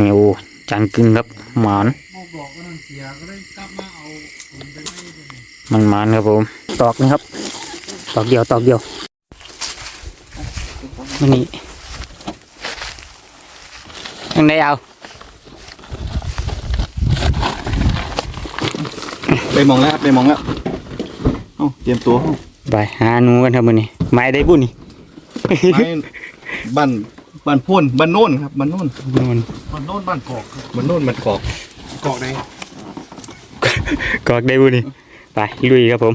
นี่โอ้จังกึงครับหมานเอาบอกก็นั่นเสียก็ได้กลับมาเอาผลไปให้เลยมันหมานครับผม ตอกนี่ครับ ตอกเดียวตอกเดียวมันนี่ยังได้เอาไปมองแล้วไปมองแล้วเอ้าเตรียมตัวเข้าไปหาหนูกันครับมันนี่ไม้ได้บุญนี่ไม้บ้านบ้านพ่นบ้านโน่นครับบ้านโน่นนู่น คนโน่นบ้านกอกบ้านโน่นมันกอกกอกไหนกอกได้บุญนี่ไปลุยครับผม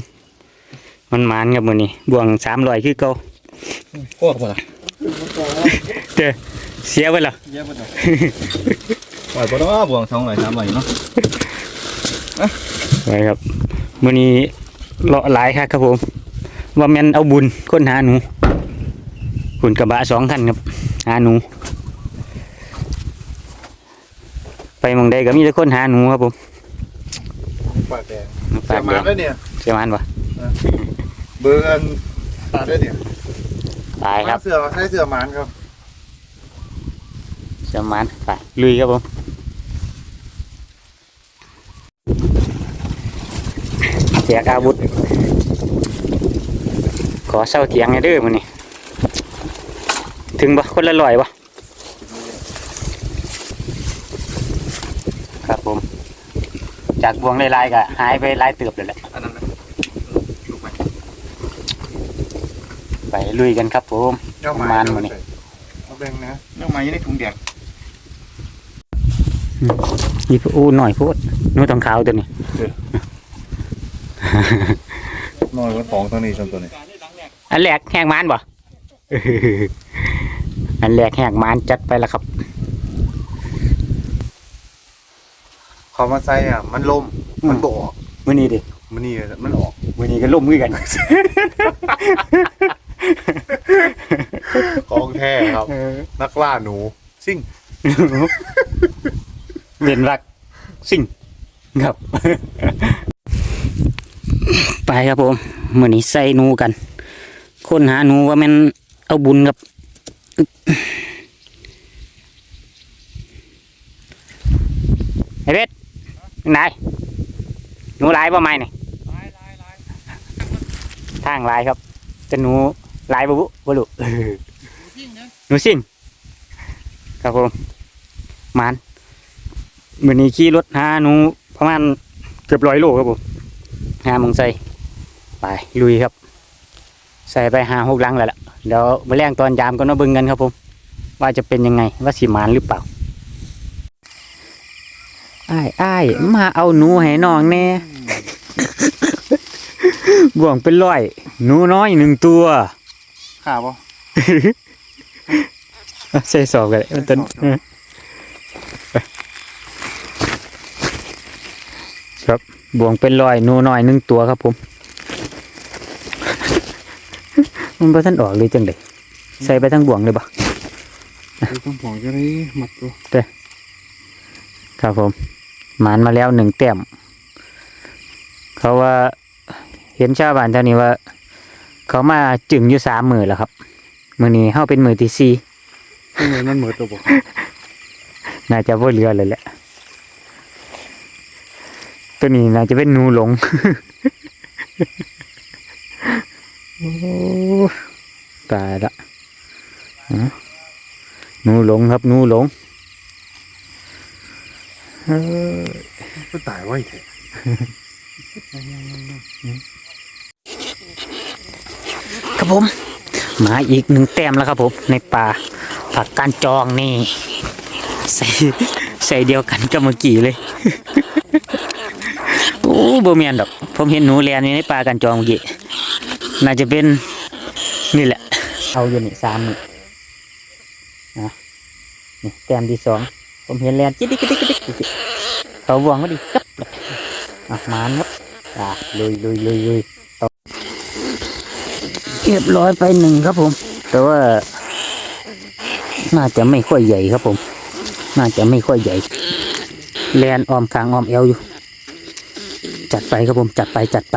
มันหมานครับมันนี่บ่วงสามร้อยคือเก่าพวกบ่ล่ะเด้อเสียไปแล้วเยอะบ่ล่ะปล่อยบ่ดอกบ่วงสองร้อยสามร้อยเนาะไปครับมันนี้เลาะหลายครับครับผม ว่าแม่นเอาบุญค้นหาหนูหุ่นกระบะสองคันครับหาหนู ไปหมองใดก็มีแต่คนหาหนูครับผมปากแดงปากแดงแล้วเนี่ยเสียมันปะเบอร์อันตาด้วยเนี่ยตายครับ เสือใช้เสือหมานครับเสียมันไปลุยครับผมแจกอาวุธ ขอเศร้าเถียงไงเด้อมันนี่ถึงปะคนละลอยปะ ครับผม จากบวงลายๆก็หายไปหลายเติบเลยแหละอันนั้นนะลูกไหมไปลุยกันครับผมเจ้าหประมามาณเจ้ามื้อนี้เอาแบ่งนะเจ้าหมาอยู่ในถุงแดงนี่อู้หน่อยพูดนู้ตองขาวตัวนี้ น้อยกว่าสองตัวนี้สองตัวนี้อันแรกแหกมานบ่ อันแรกแหกมานจัดไปแล้วครับ ขอมาใส่อะมันลมมันบ่ออกมื้อนี้ดิมันนี่มันออกมื้อนี้ก็ล่มมือกัน ของแท้ครับนักล่าหนูซิ่งเวียนรักสิ่งครับ ไปครับผมมื้อนี้ใส่หนูกัน คนหาหนูว่าแมันเอาบุญครับ ไอ้เบ็ด ไหนหนูหลายป่ะไม่นี่ลายลายลายทางหลายครับแต่หนูหลายบ่บุบ่รู้ทิ้งนะหนูสิ่งครับผมหมันมื้อนี้ขี่รถหาหนูประมาณเกือบร้อยโลครับผมหาหมองใส่ไปลุยครับ ใส่ไปหาหกลังแล้วล่ะเดี๋ยวมาแรงตอนยามก็มาเบิ่งกันครับผม ว่าจะเป็นยังไงว่าสิหมานหรือเปล่า อ้ายอ้ายมาเอาหนูให้น้องแน่บ่วงเป็นร้อย หนูน้อยหนึ่งตัวขาบ่ใส่สอบกันเลยมันต้นเออครับบ่วงเป็นรอยหนูน้อยหนึ่งตัวครับผม มันบ่ทันออกเลยจังไดใส่ไปทั้งบ่วงเลยบ่ดูต้องผองจะได้หมัดตัวครับผม หมานมาแล้วหนึ่งแต้มเขาว่าเห็นชาวบ้านเท่านี้ว่า เขามาจึงอยู่สามมือแล้วครับ มือนี้เข้าเป็นมือที่สี่ทำไมมันเหมือนตัวบอกน่าจะว่าเหลือเลยแหละตัวนี้น่าจะเป็นหนูหลงโอ้ตายละฮะหนูหลงครับหนูหลง เอ้ยก็ตายไว้แท้ครับผม มาอีกหนึ่งแต้มแล้วครับผม ในป่าผักการจองนี่ ใส่ใส่เดียวกันกับเมื่อกี้เลย โอ้บ่เมียนดอก ผมเห็นหนูแลนอยู่ในป่าการจองเมื่อกี้ น่าจะเป็นนี่แหละ เอาอยู่นี่สามนี่นะนี่แต้มที่สอง ผมเห็นแลนจิ๊ดดิ๊กจิ๊ดดิ๊กจิ๊ดดิ๊ก เขาวางมาดิกับเลยอะมานครับอะลุยลุยลุยลุยต่อเรียบร้อยไปหนึ่งครับผม แต่ว่า น่าจะไม่ค่อยใหญ่ครับผม น่าจะไม่ค่อยใหญ่ แลนออมคางออมเอวอยู่ จัดไปครับผม จัดไปจัดไป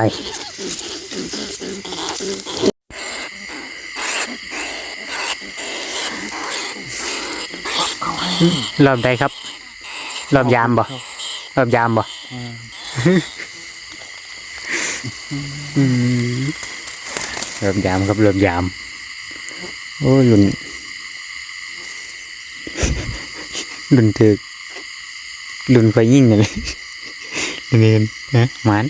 รอบใดครับ รอบยามบ่ รอบยามบ่อ่าอืมรอบยามครับรอบยาม โอ้ยลุนลุนถึกลุนไฟยิ่งเลยนี่นนะหมัน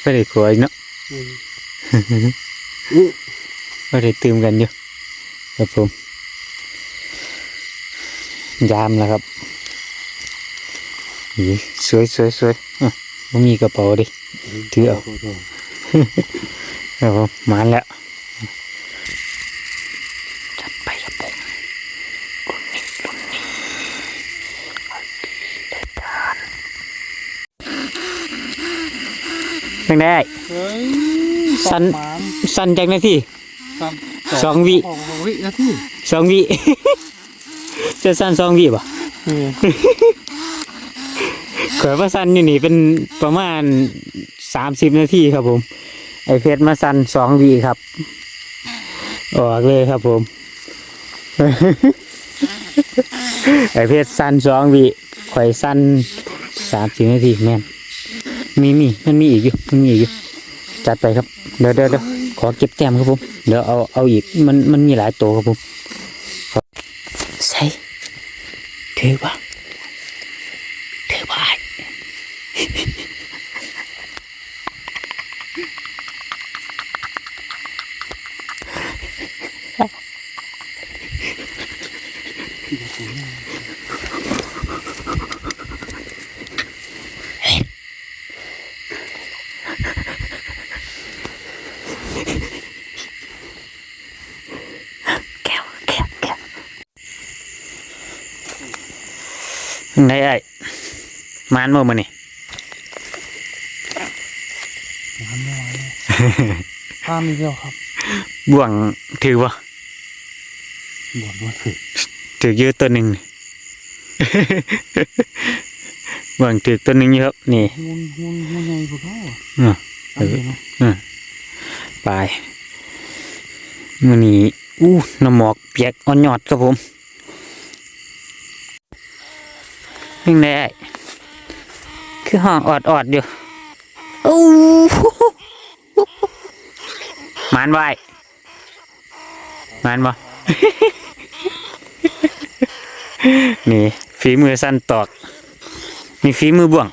ไม่ได้ขวอีกเนาะอืมไม่ได้ตื่มกันอยู่ครับผมยามแล้วครับอี สวยสวยสวยอะบ่มีกระเป๋าดิถือเอาโทษโทษครับผมมาแล้วจัดไปครับผมรุ่นนี้รุ่นนี้รายการเป็นได้เฮ้ยสันหมานสั้นจากนาทีสันสองวิสองวินาทีสองวิจะสั้นสองวิป่ะ เออขยว่าสั้นอยู่นี่เป็นประมาณสามสิบนาทีครับผม ไอเพชรมาสั้นสองวิครับ ออกเลยครับผม ไอเพชรสั้นสองวิข่อยสั้นสามสิบนาทีแม่นมีมีมันมีอีกอยู่มันมีอีกอยู่จัดไปครับเดี๋ยวเดี๋ยวเดี๋ยวขอเก็บแต้มครับผมเดี๋ยวเอาเอาอีกมันมันมีหลายตัวครับผมใส่ถือว่าถือว่า แก้วแก้วแก้ว ไหนไอ้มานบ่มานี่หมานไม่ไหวแล้วข้ามอีกแล้วครับ บ่วงถือบ่บ่นว่าถึก ถือเยอะตัวหนึ่งบ่วงถือตัวหนึ่งอยู่ครับนี่หุ่นหุ่นหุ่นใหญ่กว่าเขาอะอะอันนี้เนาะไปมื้อนี้อู้น้ำหมอกเปียกอ่อนยอดครับผมยังไงไอ้คือห้องออดออดๆอยู่โอ้หมานไว้หมานบ่ นี่ฝีมือสั้นตอกนี่ฝีมือบ่วง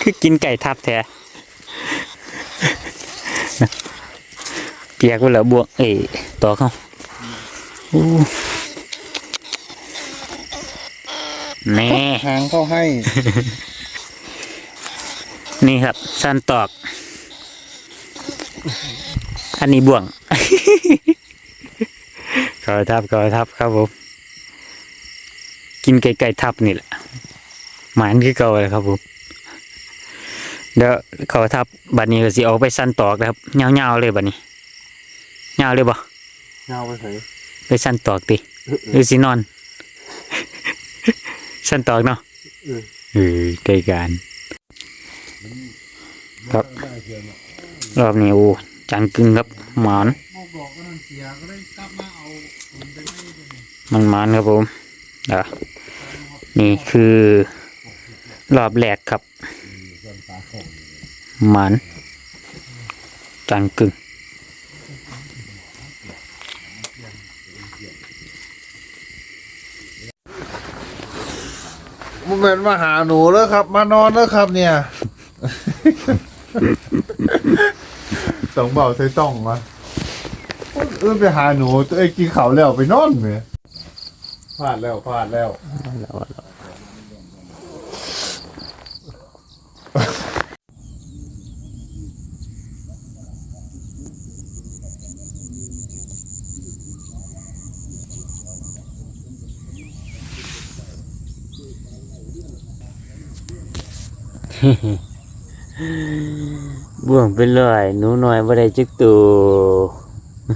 คือกินไก่ทับแท้เปียกไปแล้วบวกเอ้ยต่อเข้าอู้แน่หางเข้าให้ นี่ครับ สั้นตอก อันนี้บ่วงก อยทับกอยทับครับผมกินไก่ไก่ทับนี่แหละหมานคือเก่าเลยครับผมเดี๋ยวเขาทับบัดนี้ก็สิเอาไปสั้นตอกนะครับเงาๆเลยบัดนี้เงาเลยบ่เงาไปเฉยไปสั้นตอกติหรือสินอนสั้นตอกเนาะเออเออไกลการครับรอบนี้โอ้จังกึงครับหมอนมอกบอกก็นั่นเสียก็ได้กลับมาเอาหุ่นไปไม่ได้เลยมันหมอนครับผมเดี๋ยวนี่คือรอบแรกครับหมอนจังกึงมันเป็นมาหาหนูแล้วครับ มานอนแล้วครับเนี่ย สองเบาใส่ต้องวะ เออไปหาหนูตัวเองกินเขาวแล้วไปนอนเมียพลาดแล้วพลาดแล้ว บ่วงไปเลยหนูน้อยบ่ได้จักตัว